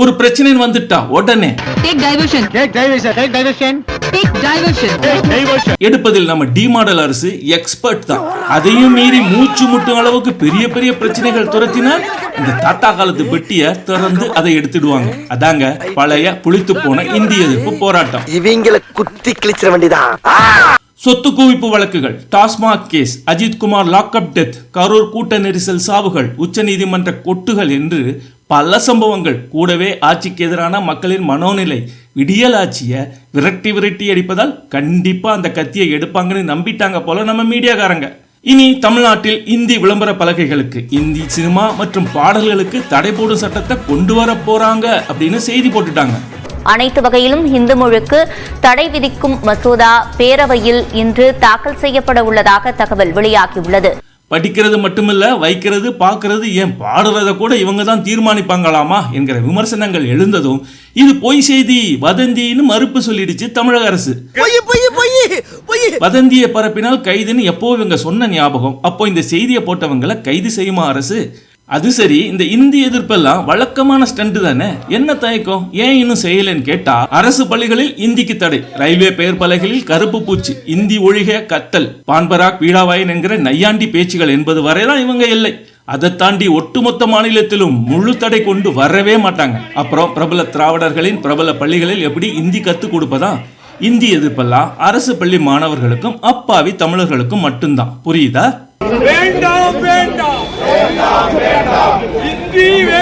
ஒரு பிரச்சனைன்னு வந்துட்டா உடனே Take diversion. Take diversion. Take diversion. Take diversion. Take diversion. எடுப்பதில் நம்ம டி மாடல் அரசு எக்ஸ்பர்ட் தான் அதையும் மீறி மூச்சு முட்டும் அளவுக்கு பெரிய பெரிய பிரச்சனைகள் துரத்தினால் இந்த தாத்தா காலத்து பெட்டியை திறந்து அதை எடுத்துடுவாங்க அதாங்க பழைய புளித்து போன இந்திய எதிர்ப்பு போராட்டம் இவங்கள குத்தி கிழிச்சிட வேண்டியதான் சொத்து குவிப்பு வழக்குகள் TASMAC case Ajith Kumar lockup death Karur கூட்ட நெரிசல் சாவுகள் உச்சநீதிமன்ற கொட்டுகள் என்று பல சம்பவங்கள். கூடவே ஆட்சிக்கு எதிரான மக்களின் மனோநிலை விடியல் ஆட்சியை விரட்டி விரட்டி அடிப்பதால் கண்டிப்பாக அந்த கத்தியை எடுப்பாங்கன்னு நம்பிட்டாங்க போல நம்ம மீடியாக்காரங்க. இனி தமிழ்நாட்டில் இந்தி விளம்பர பலகைகளுக்கு இந்தி சினிமா மற்றும் பாடல்களுக்கு தடை போடும் சட்டத்தை கொண்டு வர போறாங்க அப்படின்னு செய்தி போட்டுட்டாங்க. அனைத்து வகையிலும் இந்து மொழிக்கு தடை விதிக்கும் மசோதா பேரவையில் இன்று தாக்கல் செய்யப்பட உள்ளதாக தகவல் வெளியாகியுள்ளது படிக்கிறது மட்டுமில்ல வைக்கிறது பார்க்கறது ஏன் பாடுறத கூட இவங்க தான் தீர்மானிப்பாங்களாமா என்கிற விமர்சனங்கள் எழுந்ததும் இது பொய் செய்தி வதந்தின்னு மறுப்பு சொல்லிடுச்சு தமிழக அரசு. வதந்தியை பரப்பினால் கைதுன்னு எப்போ இவங்க சொன்ன ஞாபகம். அப்போ இந்த செய்தியை போட்டவங்களை கைது செய்யுமா அரசு? அது சரி இந்த இந்தி எதிர்ப்பெல்லாம் வழக்கமான ஸ்டண்ட் தானே? என்ன தயக்கம்? ஏன் இன்னும் செய்யலைன்னு கேட்டா அரசு பள்ளிகளில் இந்திக்கு தடை. ரயில்வே பெயர் பலகைகளில் கருப்பு பூச்சி இந்தி ஒழிக கத்தல் பான்பராக் பீடாவாயன் என்கிற நையாண்டி பேச்சுகள் என்பது வரைதான் இவங்க இல்லை அதை தாண்டி ஒட்டுமொத்த மாநிலத்திலும் முழு தடை கொண்டு வரவே மாட்டாங்க. அப்புறம் பிரபல திராவிடர்களின் பிரபல பள்ளிகளில் எப்படி இந்தி கத்துக் கொடுப்பதா? இந்தி எதிர்ப்பெல்லாம் அரசு பள்ளி மாணவர்களுக்கும் அப்பாவி தமிழர்களுக்கும் மட்டும்தான். புரியுதா? வேண்டாம் வேண்டாம். இந்தி